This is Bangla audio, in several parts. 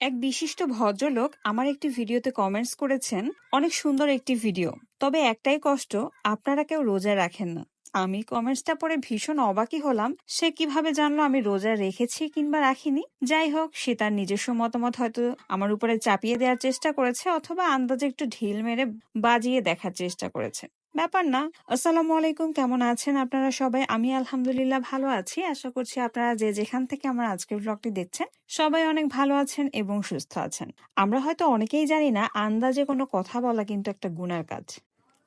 এক বিশিষ্ট ভদ্রলোক আমার একটি ভিডিওতে কমেন্টস করেছেন, অনেক সুন্দর একটি ভিডিও। তবে একটাই কষ্ট, আপনারা কেউ রোজা রাখেন না। আমি কমেন্টসটা পড়ে ভীষণ অবাকই হলাম, সে কীভাবে জানলো আমি রোজা রেখেছি কিংবা রাখিনি? যাই হোক, সে তার নিজস্ব মতামত হয়তো আমার উপরে চাপিয়ে দেওয়ার চেষ্টা করেছে, অথবা আন্দাজে একটু ঢিল মেরে বাজিয়ে দেখার চেষ্টা করেছে। ব্যাপার না। আসসালামু আলাইকুম, কেমন আছেন আপনারা সবাই? আমি আলহামদুলিল্লাহ ভালো আছি। আশা করছি আপনারা যে যেখান থেকে আমার আজকের ব্লগটি দেখছেন, সবাই অনেক ভালো আছেন এবং সুস্থ আছেন। আমরা হয়তো অনেকেই জানি না, আন্দাজে কোনো কথা বলা কিন্তু একটা গুণার কাজ।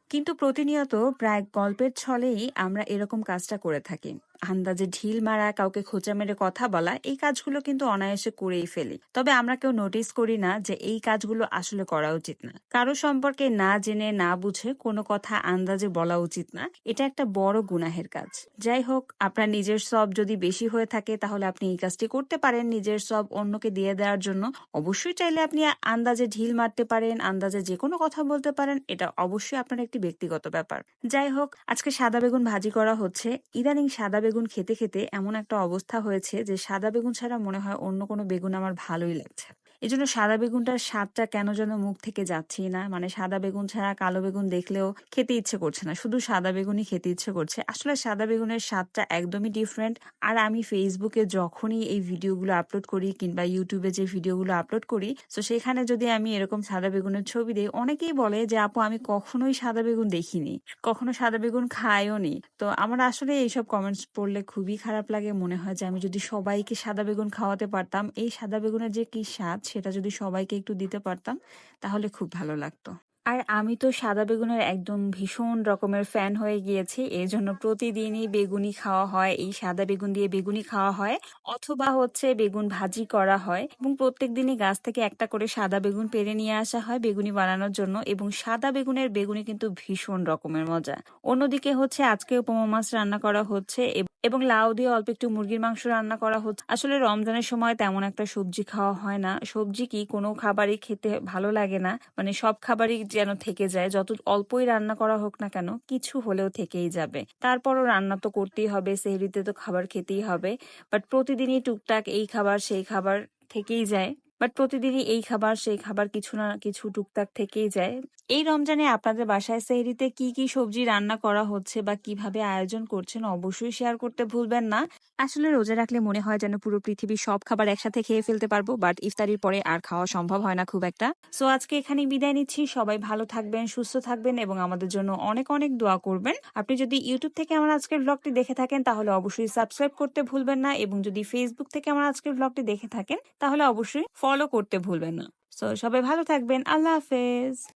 কিন্তু প্রতিনিয়ত প্রায় গল্পের ছলেই আমরা এরকম কাজটা করে থাকি। আন্দাজে ঢিল মারা, কাউকে খোঁচা মেরে কথা বলা, এই কাজগুলো কিন্তু অনায়াসে করেই ফেলি। তবে আমরা কেউ নোটিস করি না যে এই কাজগুলো আসলে করা উচিত না। কারও সম্পর্কে না জেনে, না বুঝে কোনো কথা আন্দাজে বলা উচিত না। এটা একটা বড় গুনাহের কাজ। যাই হোক, আপনার নিজের সব যদি বেশি হয়ে থাকে, তাহলে আপনি এই কাজটি করতে পারেন। নিজের সব অন্যকে দিয়ে দেওয়ার জন্য অবশ্যই চাইলে আপনি আন্দাজে ঢিল মারতে পারেন, আন্দাজে যে কোনো কথা বলতে পারেন। এটা অবশ্যই আপনার একটি ব্যক্তিগত ব্যাপার। যাই হোক, আজকে সাদা বেগুন ভাজি করা হচ্ছে। ইদানিং সাদা বেগুন খেতে খেতে এমন একটা অবস্থা হয়েছে যে সাদা বেগুন ছাড়া মনে হয় অন্য কোনো বেগুন আমার ভালোই লাগছে। এই জন্য সাদা বেগুনটার স্বাদটা কেন যেন মুখ থেকে যাচ্ছেই না। মানে সাদা বেগুন ছাড়া কালো বেগুন দেখলেও খেতে ইচ্ছে করছে না। শুধু সাদা বেগুনই খেতে ইচ্ছে করছে। আসলে সাদা বেগুনের স্বাদটা একদমই ডিফারেন্ট আর আমি ফেসবুকে যখনই এই ভিডিওগুলো আপলোড করি কিংবা ইউটিউবে যে ভিডিওগুলো আপলোড করি তো সেখানে যদি আমি এরকম সাদা বেগুনের ছবি দিই, অনেকেই বলে যে, আপু, আমি কখনোই সাদা বেগুন দেখিনি। কখনো সাদা বেগুন খাইও নি। তো আমার আসলে এইসব কমেন্টস পড়লে খুবই খারাপ লাগে। মনে হয় যে, আমি যদি সবাইকে সাদা বেগুন খাওয়াতে পারতাম, এই সাদা বেগুনের যে কি স্বাদ সেটা যদি সবাইকে একটু দিতে পারতাম, তাহলে খুব ভালো লাগতো। আর আমি তো সাদা বেগুনের একদম ভীষণ রকমের ফ্যান হয়ে গিয়েছি এই জন্য প্রতিদিনই বেগুনি খাওয়া হয়, এই সাদা বেগুন দিয়ে বেগুনি খাওয়া হয়, অথবা হচ্ছে বেগুন ভাজি করা হয়, এবং প্রত্যেক দিনই গাছ থেকে একটা করে সাদা বেগুন পেরে নিয়ে আসা হয় বেগুনি বানানোর জন্য, এবং সাদা বেগুনের বেগুনি কিন্তু ভীষণ রকমের মজা। অন্যদিকে হচ্ছে আজকে উপমা মাছ রান্না করা হচ্ছে এবং লাউ দিয়ে অল্প একটু মুরগির মাংস রান্না করা হচ্ছে। আসলে রমজানের সময় তেমন একটা সবজি খাওয়া হয় না। সবজি কি কোনো খাবারই খেতে ভালো লাগে না। মানে সব খাবারই যেন থেকে যায়। যত অল্পই রান্না করা হোক না কেন, কিছু হলেও থেকেই যাবে। তারপরও রান্না তো করতেই হবে, সেহরিতে তো খাবার খেতেই হবে। বাট প্রতিদিনই টুকটাক এই খাবার, সেই খাবার থেকেই যায়। বাট প্রতিদিনই এই খাবার, সেই খাবার কিছু না কিছু টুকটাক থেকেই যায়। এই রমজানে আপনাদের বাসায় সেহরিতে কি কি সবজি রান্না করা হচ্ছে বা কীভাবে আয়োজন করছেন অবশ্যই শেয়ার করতে ভুলবেন না। আসলে রোজা রাখলে মনে হয় যেন পুরো পৃথিবীর সব খাবার একসাথে খেয়ে ফেলতে পারব, বাট ইফতারির পরে আর খাওয়া সম্ভব হয় না খুব একটা। সো আজকে এখানে বিদায় নিচ্ছি। সবাই ভালো থাকবেন, সুস্থ থাকবেন এবং আমাদের জন্য অনেক অনেক দোয়া করবেন। আপনি যদি ইউটিউব থেকে আমার আজকের ব্লগটি দেখে থাকেন, তাহলে অবশ্যই সাবস্ক্রাইব করতে ভুলবেন না এবং যদি ফেসবুক থেকে আমার আজকের ব্লগটি দেখে থাকেন, তাহলে অবশ্যই ফলো করতে ভুলবেন না। সো সবাই ভালো থাকবেন। আল্লাহ হাফেজ।